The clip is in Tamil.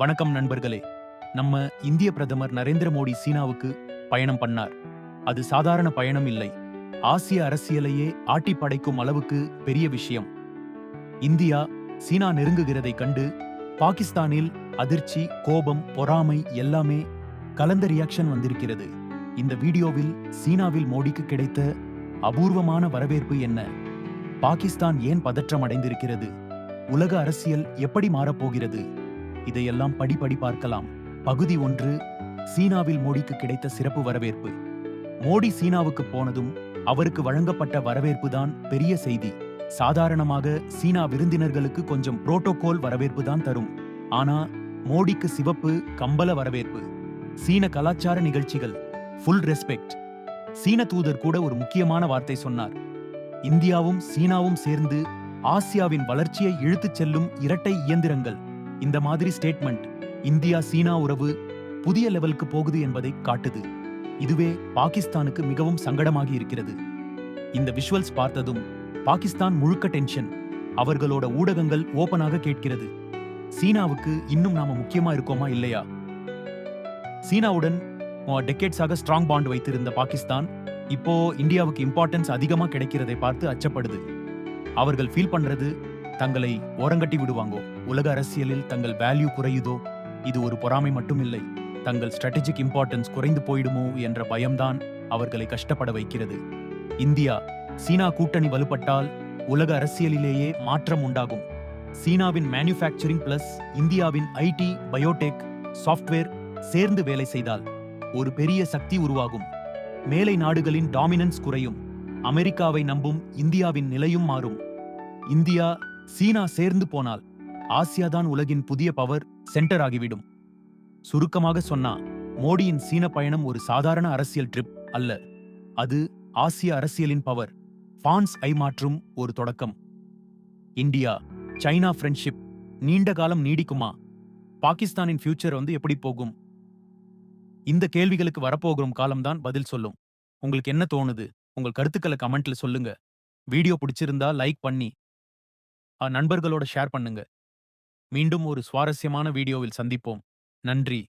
வணக்கம் நண்பர்களே. நம்ம இந்திய பிரதமர் நரேந்திர மோடி சீனாவுக்கு பயணம் பண்ணார். அது சாதாரண பயணம் இல்லை. ஆசிய அரசியலையே ஆட்டி படைக்கும் அளவுக்கு பெரிய விஷயம். இந்தியா சீனா நெருங்குகிறதை கண்டு பாகிஸ்தானில் அதிர்ச்சி கோபம் பொறாமை எல்லாமே கலந்த ரியாக்ஷன் வந்திருக்கிறது. இந்த வீடியோவில் சீனாவில் மோடிக்கு கிடைத்த அபூர்வமான வரவேற்பு என்ன? பாகிஸ்தான் ஏன் பதற்றம் அடைந்திருக்கிறது? உலக அரசியல் எப்படி மாறப்போகிறது இதையெல்லாம் படிப்படி பார்க்கலாம். பகுதி ஒன்று சீனாவில் மோடிக்கு கிடைத்த சிறப்பு வரவேற்பு. மோடி சீனாவுக்கு போனதும் அவருக்கு வழங்கப்பட்ட வரவேற்பு தான் பெரிய செய்தி. சாதாரணமாக சீனா விருந்தினர்களுக்கு கொஞ்சம் புரோட்டோகால் வரவேற்பு தான் தரும். ஆனா மோடிக்கு சிவப்பு கம்பள வரவேற்பு. சீன கலாச்சார நிகழ்ச்சிகள் ஃபுல் ரெஸ்பெக்ட் சீன தூதர் கூட ஒரு முக்கியமான வார்த்தை சொன்னார். இந்தியாவும் சீனாவும் சேர்ந்து ஆசியாவின் வளர்ச்சியை இழுத்துச் செல்லும் இரட்டை இயந்திரங்கள். இந்த மாதிரி ஸ்டேட்மெண்ட் இந்தியா சீனா உறவு புதிய லெவலுக்கு போகுது என்பதை காட்டுது. இதுவே பாகிஸ்தானுக்கு மிகவும் சங்கடமாகி இருக்கிறது. இந்த விஷுவல்ஸ் பார்த்ததும் பாகிஸ்தான் முழுக்க டென்ஷன் அவர்களோட ஊடகங்கள் ஓபனாக கேட்கிறது. சீனாவுக்கு இன்னும் நாம முக்கியமா இருக்கோமா இல்லையா? சீனாவுடன் டெக்கேட்ஸாக ஸ்ட்ராங் பாண்ட் வைத்திருந்த பாகிஸ்தான் இப்போ இந்தியாவுக்கு இம்பார்ட்டன்ஸ் அதிகமா கிடைக்கிறதை பார்த்து அச்சப்படுது. அவர்கள் ஃபீல் பண்றது தங்களை ஓரங்கட்டி விடுவாங்கோ? உலக அரசியலில் தங்கள் வேல்யூ குறையுதோ? இது ஒரு பொறாமை மட்டும் இல்லை தங்கள் ஸ்ட்ராட்டஜிக் இம்பார்ட்டன்ஸ் குறைந்து போயிடுமோ? என்ற பயம்தான் அவர்களை கஷ்டப்பட வைக்கிறது. இந்தியா சீனா கூட்டணி வலுப்பட்டால் உலக அரசியலிலேயே மாற்றம் உண்டாகும். சீனாவின் மேனுஃபேக்சரிங் பிளஸ் இந்தியாவின் ஐடி பயோடெக் சாஃப்ட்வேர் சேர்ந்து வேலை செய்தால் ஒரு பெரிய சக்தி உருவாகும். மேலை நாடுகளின் டாமினன்ஸ் குறையும். அமெரிக்காவை நம்பும் இந்தியாவின் நிலையும் மாறும். இந்தியா சீனா சேர்ந்து போனால் ஆசியா தான் உலகின் புதிய பவர் சென்டர் ஆகிவிடும். சுருக்கமாக சொன்னா மோடியின் சீன பயணம் ஒரு சாதாரண அரசியல் ட்ரிப் அல்ல. அது ஆசிய அரசியலின் பவர் ஃபான்ஸ் ஐ மாற்றும் ஒரு தொடக்கம். இந்தியா சைனா ஃப்ரெண்ட்ஷிப் நீண்ட காலம் நீடிக்குமா? பாகிஸ்தானின் ஃபியூச்சர் வந்து எப்படி போகும்? இந்த கேள்விகளுக்கு வரப்போகும் காலம்தான் பதில் சொல்லும். உங்களுக்கு என்ன தோணுது? உங்கள் கருத்துக்களை கமெண்ட்ல சொல்லுங்க. வீடியோ பிடிச்சிருந்தா லைக் பண்ணி நண்பர்களோட ஷேர் பண்ணுங்க. மீண்டும் ஒரு சுவாரஸ்யமான வீடியோவில் சந்திப்போம். நன்றி.